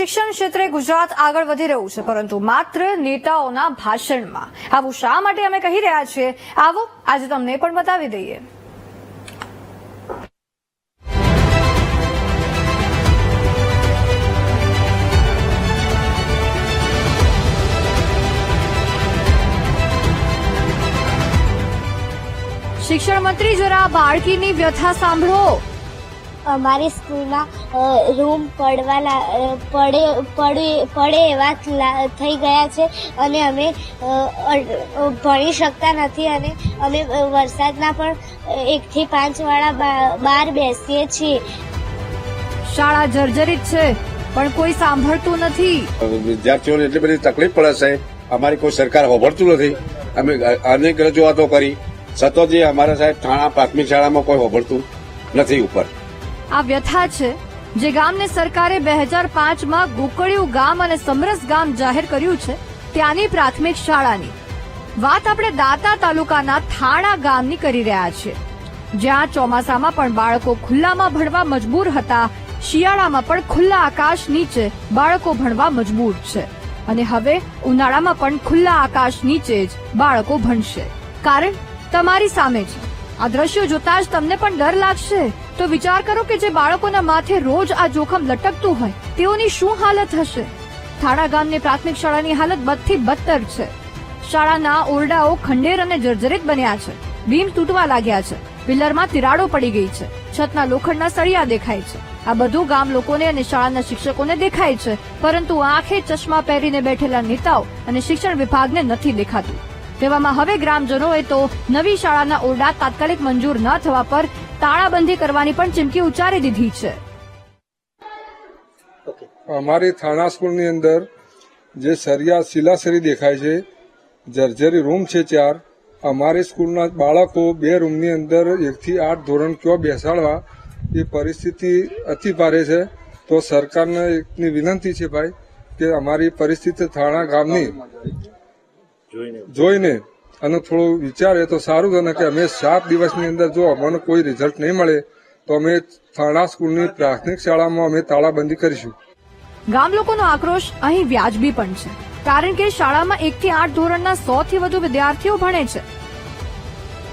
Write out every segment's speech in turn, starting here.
શિક્ષણ ક્ષેત્રે ગુજરાત આગળ વધી રહ્યું છે, પરંતુ માત્ર નેતાઓના ભાષણમાં. આવું શા માટે અમે કહી રહ્યા છીએ? આવો, આજે તમને પણ બતાવી દઈએ. શિક્ષણ મંત્રી, જરા બાળકીની વ્યથા સાંભળો. અમારી સ્કૂલમાં રૂમ પડવા લા- પડે પડે પડે એવા લા- થઈ ગયા છે. અને અમે ભણી શકતા નથી અને અમે વરસાદના પણ એકથી પાંચવાળા બા- બહાર બેસીએ છીએ. શાળા જર્જરિત છે પણ કોઈ સાંભળતું નથી. વિદ્યાર્થીઓને એટલી બધી તકલીફ પડે છે અમારી કોઈ સરકાર હોભળતું નથી. અમે અનેક રજૂઆતો કરી. સતત જે અમારા સાહેબ થાણા પ્રાથમિક શાળામાં કોઈ હોભળતું નથી ઉપર. આ વ્યથા છે જે ગામને સરકારે બે હજાર પાંચમાં ગોકળિયું ગામ અને સમરસ ગામ જાહેર કર્યું છે ત્યાંની પ્રાથમિક શાળાની. વાત આપણે દાતા તાલુકાના થાણા ગામની કરી રહ્યા છીએ જ્યાં ચોમાસામાં પણ બાળકો ખુલ્લામાં ભણવા મજબૂર હતા, શિયાળામાં પણ ખુલ્લા આકાશ નીચે બાળકો ભણવા મજબૂર છે. અને હવે ઉનાળામાં પણ ખુલ્લા આકાશ નીચે જ બાળકો ભણશે. કારણ તમારી સામે છે. આ દ્રશ્યો જોતા જ તમને પણ ડર લાગશે. તો વિચાર કરો કે જે બાળકોના માથે રોજ આ જોખમ લટકતું હોય, તેઓની શું હાલત હશે? થાળા ગામની પ્રાથમિક શાળાની હાલત બદથી બદતર છે. શાળાના ઓરડાઓ ખંડેર અને જર્જરિત બન્યા છે. બીમ તૂટવા લાગ્યા છે. પિલરમાં તિરાડો પડી ગઈ છે. છતના લોખંડના સળિયા દેખાય છે. આ બધું ગામ લોકોને અને શાળાના શિક્ષકોને દેખાય છે. પરંતુ આંખે ચશ્મા પહેરીને બેઠેલા નેતાઓ અને શિક્ષણ વિભાગને નથી દેખાતું. તેવામાં હવે ગ્રામજનોએ તો નવી શાળાના ઓરડા તાત્કાલિક મંજૂર ન થવા પર તાળાબંધી કરવાની પણ ચીમકી ઉચ્ચારી દીધી છે. અમારી થાણા સ્કૂલની અંદર જે સરિયા શિલાસરી દેખાય છે જર્જરી રૂમ છે ચાર. અમારી સ્કૂલના બાળકો બે રૂમની અંદર એકથી આઠ ધોરણ કયો બેસાડવા એ પરિસ્થિતિ અતિ ભારે છે. તો સરકારને એકની વિનંતી છે ભાઈ કે અમારી પરિસ્થિતિ થાણા ગામની જોઈને અને થોડું વિચારે તો સારું છે કે અમે સાત દિવસની અંદર જો અમને કોઈ રિઝલ્ટ નહીં મળે, તો અમે થાણા સ્કૂલની પ્રાથમિક શાળામાં અમે તાળાબંધી કરીશું. ગામ લોકોનો આક્રોશ અહીં વ્યાજબી પણ છે, કારણ કે શાળામાં એકથી આઠ ધોરણના સો થી વધુ વિદ્યાર્થીઓ ભણે છે.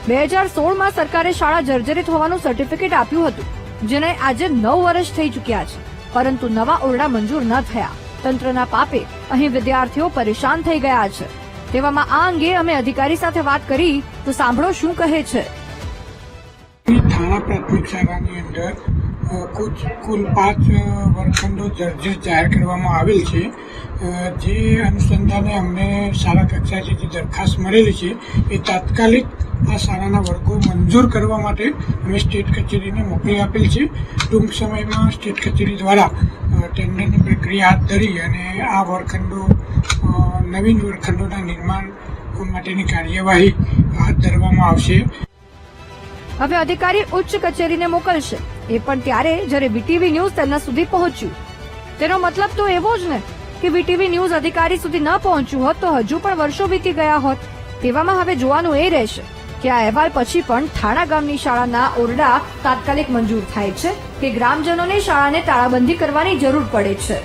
બે હજાર સોળમાં સરકારે શાળા જર્જરિત હોવાનું સર્ટિફિકેટ આપ્યું હતું, જેને આજે નવ વર્ષ થઈ ચૂક્યા છે, પરંતુ નવા ઓરડા મંજૂર ન થયા. તંત્રના પાપે અહીં વિદ્યાર્થીઓ પરેશાન થઈ ગયા છે. તેવામાં આ અંગે અમે અધિકારી સાથે વાત કરી તો સાંભળો શું કહે છે. થાણા પ્રાથમિક શાળાની અંદર કુલ પાંચ વર્ગખંડો જર્જર જાહેર કરવામાં આવેલ છે. જે અનુસંધાને અમને શાળા કક્ષાથી જે દરખાસ્ત મળેલી છે, એ તાત્કાલિક આ શાળાના વર્ગો મંજૂર કરવા માટે અમે સ્ટેટ કચેરીને મોકલી આપેલ છે. ટૂંક સમયમાં સ્ટેટ કચેરી દ્વારા ટેન્ડરની પ્રક્રિયા હાથ ધરી અને આ વર્ગખંડો નવીન વર્ગખંડોના નિર્માણ માટેની કાર્યવાહી હાથ ધરવામાં આવશે. હવે અધિકારી ઉચ્ચ કચેરીને મોકલશે. એ પણ ત્યારે જ્યારે બીટીવી ન્યૂઝ તેમના સુધી પહોંચ્યું. તેનો મતલબ તો એવો જ ને કે બીટીવી ન્યૂઝ અધિકારી સુધી ન પહોંચ્યું હોત તો હજુ પણ વર્ષો વીતી ગયા હોત. તેવામાં હવે જોવાનું એ રહેશે કે આ અહેવાલ પછી પણ થાણા ગામની શાળાના ઓરડા તાત્કાલિક મંજૂર થાય છે કે ગ્રામજનોને શાળાને તાળાબંધી કરવાની જરૂર પડે છે.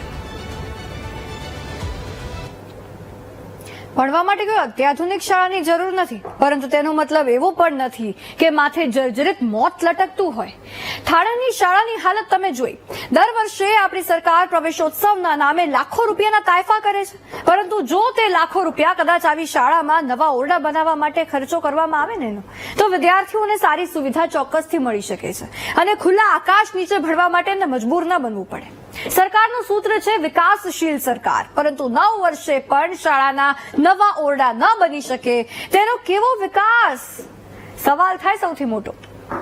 ભણવા માટે કોઈ અત્યાધુનિક શાળાની જરૂર નથી. પરંતુ તેનો મતલબ એવો પણ નથી કે માથે જર્જરિત મોત લટકતું હોય. થાણાની શાળાની હાલત તમે જોઈ. દર વર્ષે આપણી સરકાર પ્રવેશોત્સવના નામે લાખો રૂપિયાના તાયફા કરે છે. પરંતુ જો તે લાખો રૂપિયા કદાચ આવી શાળામાં નવા ઓરડા બનાવવા માટે ખર્ચો કરવામાં આવે ને એનો, તો વિદ્યાર્થીઓને સારી સુવિધા ચોક્કસથી મળી શકે છે. અને ખુલ્લા આકાશ નીચે ભણવા માટે મજબૂર ન બનવું પડે. સરકારનું સૂત્ર છે વિકાસશીલ સરકાર. પરંતુ નવ વર્ષે પણ શાળાના નવા ઓરડા ન બની શકે. તેનો કેવો વિકાસ? સવાલ થાય સૌથી મોટો.